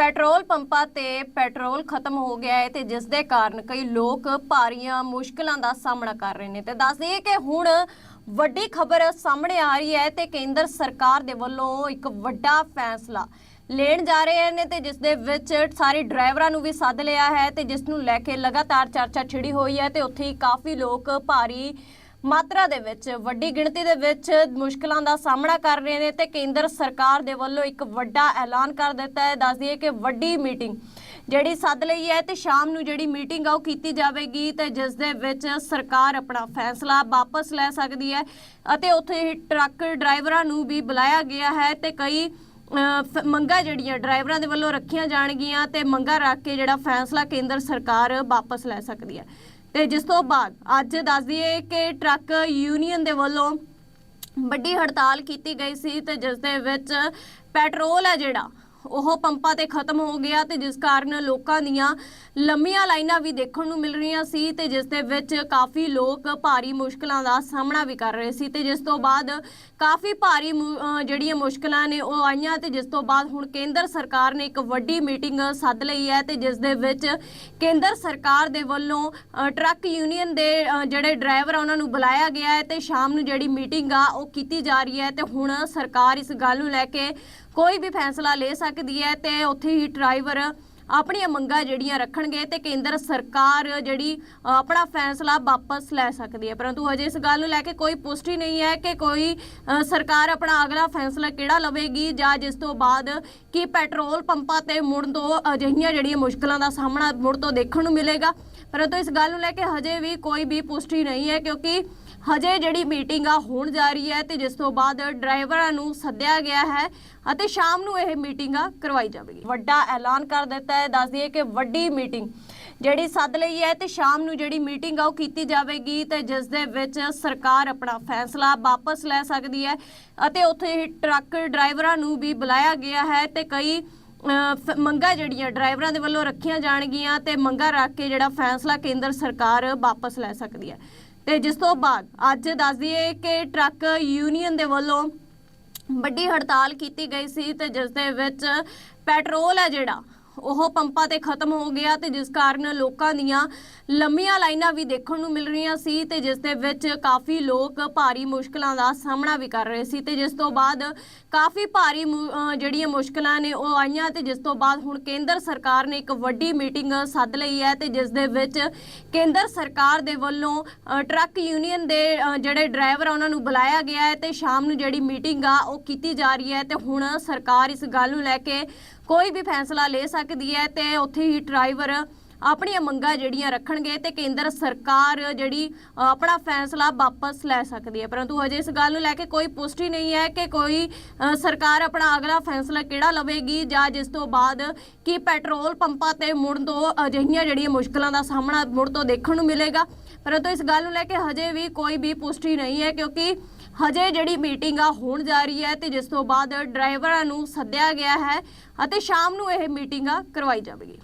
Petrol ਪੰਪਾਂ ਤੇ petrol ਖਤਮ ਹੋ ਗਿਆ ਹੈ ਤੇ ਜਿਸ ਦੇ ਕਾਰਨ ਕਈ ਲੋਕ ਭਾਰੀਆਂ ਮੁਸ਼ਕਲਾਂ ਦਾ ਸਾਹਮਣਾ ਕਰ ਰਹੇ ਨੇ। ਤੇ ਦੱਸ ਦਈਏ ਕਿ ਹੁਣ ਵੱਡੀ ਖਬਰ ਸਾਹਮਣੇ ਆ ਰਹੀ ਹੈ ਤੇ ਕੇਂਦਰ ਸਰਕਾਰ ਦੇ ਵੱਲੋਂ ਇੱਕ ਵੱਡਾ ਫੈਸਲਾ ਲੈਣ ਜਾ ਰਹੇ ਨੇ ਤੇ ਜਿਸ ਦੇ ਵਿੱਚ ਸਾਰੇ ਡਰਾਈਵਰਾਂ ਨੂੰ ਵੀ ਸੱਦ ਲਿਆ ਹੈ ਤੇ ਜਿਸ ਨੂੰ ਲੈ ਕੇ ਲਗਾਤਾਰ ਚਰਚਾ ਛਿੜੀ ਹੋਈ ਹੈ ਤੇ ਉੱਥੇ ਹੀ ਕਾਫੀ ਲੋਕ ਭਾਰੀ ਮਾਤਰਾ ਦੇ ਵਿੱਚ ਵੱਡੀ ਗਿਣਤੀ ਦੇ ਵਿੱਚ ਮੁਸ਼ਕਲਾਂ ਦਾ ਸਾਹਮਣਾ ਕਰ ਰਹੇ ਨੇ ਤੇ ਕੇਂਦਰ ਸਰਕਾਰ ਦੇ ਵੱਲੋਂ ਇੱਕ ਵੱਡਾ ਐਲਾਨ ਕਰ ਦਿੱਤਾ ਹੈ। ਦੱਸ ਦਈਏ ਕਿ ਵੱਡੀ ਮੀਟਿੰਗ ਜਿਹੜੀ ਸੱਦ ਲਈ ਹੈ ਤੇ ਸ਼ਾਮ ਨੂੰ ਜਿਹੜੀ ਮੀਟਿੰਗ ਆ ਉਹ ਕੀਤੀ ਜਾਵੇਗੀ ਤੇ ਜਿਸ ਦੇ ਵਿੱਚ ਸਰਕਾਰ ਆਪਣਾ ਫੈਸਲਾ ਵਾਪਸ ਲੈ ਸਕਦੀ ਹੈ ਅਤੇ ਉੱਥੇ ਹੀ ਟਰੱਕ ਡਰਾਈਵਰਾਂ ਨੂੰ ਵੀ ਬੁਲਾਇਆ ਗਿਆ ਹੈ ਤੇ ਕਈ ਅਹ, ਫ- ਮੰਗਾਂ ਜਿਹੜੀਆਂ ਡਰਾਈਵਰਾਂ ਦੇ ਵੱਲੋਂ ਰੱਖੀਆਂ ਜਾਣਗੀਆਂ ਤੇ ਮੰਗਾਂ ਰੱਖ ਕੇ ਜਿਹੜਾ ਫੈਸਲਾ ਕੇਂਦਰ ਸਰਕਾਰ ਵਾਪਸ ਲੈ ਸਕਦੀ ਹੈ। ਤੇ ਜਿਸ ਤੋਂ ਬਾਅਦ ਅੱਜ ਦੱਸ ਦਈਏ ਕਿ ਟਰੱਕ ਯੂਨੀਅਨ ਦੇ ਵੱਲੋਂ ਵੱਡੀ ਹੜਤਾਲ ਕੀਤੀ ਗਈ ਸੀ ਤੇ ਜਿਸ ਦੇ ਵਿੱਚ ਪੈਟਰੋਲ ਹੈ ਜਿਹੜਾ ਉਹ ਪੰਪਾਂ ਤੇ ਖਤਮ ਹੋ ਗਿਆ ਤੇ ਜਿਸ ਕਾਰਨ ਲੋਕਾਂ ਦੀਆਂ ਲੰਮੀਆਂ ਲਾਈਨਾਂ ਵੀ ਦੇਖਣ ਨੂੰ ਮਿਲ ਰਹੀਆਂ ਸੀ ਤੇ ਜਿਸ ਦੇ ਵਿੱਚ ਕਾਫੀ ਲੋਕ ਭਾਰੀ ਮੁਸ਼ਕਲਾਂ ਦਾ ਸਾਹਮਣਾ ਵੀ ਕਰ ਰਹੇ ਸੀ ਤੇ ਜਿਸ ਤੋਂ ਬਾਅਦ ਕਾਫੀ ਭਾਰੀ ਜਿਹੜੀਆਂ ਮੁਸ਼ਕਲਾਂ ਨੇ ਉਹ ਆਈਆਂ ਤੇ ਜਿਸ ਤੋਂ ਬਾਅਦ ਹੁਣ ਕੇਂਦਰ ਸਰਕਾਰ ਨੇ ਇੱਕ ਵੱਡੀ ਮੀਟਿੰਗ ਸੱਦ ਲਈ ਹੈ ਤੇ ਜਿਸ ਦੇ ਵਿੱਚ ਕੇਂਦਰ ਸਰਕਾਰ ਦੇ ਵੱਲੋਂ ਟਰੱਕ ਯੂਨੀਅਨ ਦੇ ਜਿਹੜੇ ਡਰਾਈਵਰ ਆ ਉਹਨਾਂ ਨੂੰ ਬੁਲਾਇਆ ਗਿਆ ਹੈ ਤੇ ਸ਼ਾਮ ਨੂੰ ਜਿਹੜੀ ਮੀਟਿੰਗ ਆ ਉਹ ਕੀਤੀ ਜਾ ਰਹੀ ਹੈ ਤੇ ਹੁਣ ਸਰਕਾਰ ਇਸ ਗੱਲ ਨੂੰ ਲੈ ਕੇ ਕੋਈ ਵੀ ਫੈਸਲਾ ਲੈ ਸਕਦੀ ਹੈ ਤੇ ਉੱਥੇ ਹੀ ਡਰਾਈਵਰ ਆਪਣੀਆਂ ਮੰਗਾਂ ਜਿਹੜੀਆਂ ਰੱਖਣਗੇ ਤੇ ਕੇਂਦਰ ਸਰਕਾਰ ਜਿਹੜੀ ਆਪਣਾ ਫੈਸਲਾ ਵਾਪਸ ਲੈ ਸਕਦੀ ਹੈ। ਪਰੰਤੂ ਹਜੇ ਇਸ ਗੱਲ ਨੂੰ ਲੈ ਕੇ ਕੋਈ ਪੁਸ਼ਟੀ ਨਹੀਂ ਹੈ ਕਿ ਕੋਈ ਸਰਕਾਰ ਆਪਣਾ ਅਗਲਾ ਫੈਸਲਾ ਕਿਹੜਾ ਲਵੇਗੀ ਜਾਂ ਜਿਸ ਤੋਂ ਬਾਅਦ ਕੀ ਪੈਟਰੋਲ ਪੰਪਾਂ ਤੇ ਮੁੜਨ ਤੋਂ ਅਜਿਹੀਆਂ ਜਿਹੜੀਆਂ ਮੁਸ਼ਕਲਾਂ ਦਾ ਸਾਹਮਣਾ ਮੁੜ ਤੋਂ ਦੇਖਣ ਨੂੰ ਮਿਲੇਗਾ। ਪਰੰਤੂ ਇਸ ਗੱਲ ਨੂੰ ਲੈ ਕੇ ਹਜੇ ਵੀ ਕੋਈ ਵੀ ਪੁਸ਼ਟੀ ਨਹੀਂ ਹੈ ਕਿਉਂਕਿ ਹਜੇ ਜਿਹੜੀ ਮੀਟਿੰਗ ਆ ਹੋਣ ਜਾ ਰਹੀ ਹੈ ਤੇ ਜਿਸ ਤੋਂ ਬਾਅਦ ਡਰਾਈਵਰਾਂ ਨੂੰ ਸੱਦਿਆ ਗਿਆ ਹੈ ਅਤੇ ਸ਼ਾਮ ਨੂੰ ਇਹ ਮੀਟਿੰਗ ਆ ਕਰਵਾਈ ਜਾਵੇਗੀ। ਵੱਡਾ ਐਲਾਨ ਕਰ ਦਿੱਤਾ ਹੈ ਦੱਸ ਦਈਏ ਕਿ ਵੱਡੀ ਮੀਟਿੰਗ ਜਿਹੜੀ ਸੱਦ ਲਈ ਹੈ ਤੇ ਸ਼ਾਮ ਨੂੰ ਜਿਹੜੀ ਮੀਟਿੰਗ ਆ ਉਹ ਕੀਤੀ ਜਾਵੇਗੀ ਤੇ ਜਿਸ ਦੇ ਵਿੱਚ ਸਰਕਾਰ ਆਪਣਾ ਫੈਸਲਾ ਵਾਪਸ ਲੈ ਸਕਦੀ ਹੈ ਅਤੇ ਉੱਥੇ ਹੀ ਟਰੱਕ ਡਰਾਈਵਰਾਂ ਨੂੰ ਵੀ ਬੁਲਾਇਆ ਗਿਆ ਹੈ ਤੇ ਕਈ ਅਹ, ਮੰਗਾਂ ਜਿਹੜੀਆਂ ਡਰਾਈਵਰਾਂ ਦੇ ਵੱਲੋਂ ਰੱਖੀਆਂ ਜਾਣਗੀਆਂ ਤੇ ਮੰਗਾਂ ਰੱਖ ਕੇ ਜਿਹੜਾ ਫੈਸਲਾ ਕੇਂਦਰ ਸਰਕਾਰ ਵਾਪਸ ਲੈ ਸਕਦੀ ਹੈ। ਤੇ ਜਿਸ ਤੋਂ ਬਾਅਦ ਅੱਜ ਦੱਸ ਦਈਏ ਕਿ ਟਰੱਕ ਯੂਨੀਅਨ ਦੇ ਵੱਲੋਂ ਵੱਡੀ ਹੜਤਾਲ ਕੀਤੀ ਗਈ ਸੀ ਤੇ ਜਿਸ ਦੇ ਵਿੱਚ ਪੈਟਰੋਲ ਹੈ ਜਿਹੜਾ ਉਹ ਪੰਪਾਂ ਤੇ ਖਤਮ ਹੋ ਗਿਆ ਤੇ ਜਿਸ ਕਾਰਨ ਲੋਕਾਂ ਦੀਆਂ ਲੰਮੀਆਂ ਲਾਈਨਾਂ ਵੀ ਦੇਖਣ ਨੂੰ ਮਿਲ ਰਹੀਆਂ ਸੀ ਤੇ ਜਿਸ ਦੇ ਵਿੱਚ ਕਾਫੀ ਲੋਕ ਭਾਰੀ ਮੁਸ਼ਕਲਾਂ ਦਾ ਸਾਹਮਣਾ ਵੀ ਕਰ ਰਹੇ ਸੀ ਤੇ ਜਿਸ ਤੋਂ ਬਾਅਦ ਕਾਫੀ ਭਾਰੀ ਜਿਹੜੀਆਂ ਮੁਸ਼ਕਲਾਂ ਨੇ ਉਹ ਆਈਆਂ ਤੇ ਜਿਸ ਤੋਂ ਬਾਅਦ ਹੁਣ ਕੇਂਦਰ ਸਰਕਾਰ ਨੇ ਇੱਕ ਵੱਡੀ ਮੀਟਿੰਗ ਸੱਦ ਲਈ ਹੈ ਤੇ ਜਿਸ ਦੇ ਵਿੱਚ ਕੇਂਦਰ ਸਰਕਾਰ ਦੇ ਵੱਲੋਂ ਟਰੱਕ ਯੂਨੀਅਨ ਦੇ ਜਿਹੜੇ ਡਰਾਈਵਰ ਆ ਉਹਨਾਂ ਨੂੰ ਬੁਲਾਇਆ ਗਿਆ ਹੈ ਤੇ ਸ਼ਾਮ ਨੂੰ ਜਿਹੜੀ ਮੀਟਿੰਗ ਆ ਉਹ ਕੀਤੀ ਜਾ ਰਹੀ ਹੈ ਤੇ ਹੁਣ ਸਰਕਾਰ ਇਸ ਗੱਲ ਨੂੰ ਲੈ ਕੇ ਕੋਈ ਵੀ ਫੈਸਲਾ ਲੈ ਸਕਦੀ ਹੈ ਤੇ ਉੱਥੇ ਹੀ ਡਰਾਈਵਰ ਆਪਣੀਆਂ ਮੰਗਾਂ ਜਿਹੜੀਆਂ ਰੱਖਣਗੇ ਤੇ ਕੇਂਦਰ ਸਰਕਾਰ ਜਿਹੜੀ ਆਪਣਾ ਫੈਸਲਾ ਵਾਪਸ ਲੈ ਸਕਦੀ ਹੈ। ਪਰੰਤੂ ਹਜੇ ਇਸ ਗੱਲ ਨੂੰ ਲੈ ਕੇ ਕੋਈ ਪੁਸ਼ਟੀ ਨਹੀਂ ਹੈ ਕਿ ਕੋਈ ਸਰਕਾਰ ਆਪਣਾ ਅਗਲਾ ਫੈਸਲਾ ਕਿਹੜਾ ਲਵੇਗੀ ਜਾਂ ਜਿਸ ਤੋਂ ਬਾਅਦ ਕੀ ਪੈਟਰੋਲ ਪੰਪਾਂ ਤੇ ਮੁੜਨ ਤੋਂ ਅਜਿਹੀਆਂ ਜਿਹੜੀਆਂ ਮੁਸ਼ਕਲਾਂ ਦਾ ਸਾਹਮਣਾ ਮੁੜ ਤੋਂ ਦੇਖਣ ਨੂੰ ਮਿਲੇਗਾ। ਪਰੰਤੂ ਇਸ ਗੱਲ ਨੂੰ ਲੈ ਕੇ ਹਜੇ ਵੀ ਕੋਈ ਵੀ ਪੁਸ਼ਟੀ ਨਹੀਂ ਹੈ ਕਿਉਂਕਿ ਹਜੇ ਜਿਹੜੀ ਮੀਟਿੰਗ ਆ ਹੋਣ ਜਾ ਰਹੀ ਹੈ ਤੇ ਜਿਸ ਤੋਂ ਬਾਅਦ ਡਰਾਈਵਰਾਂ ਨੂੰ ਸੱਦਿਆ ਗਿਆ ਹੈ ਅਤੇ ਸ਼ਾਮ ਨੂੰ ਇਹ ਮੀਟਿੰਗ ਆ ਕਰਵਾਈ ਜਾਵੇਗੀ।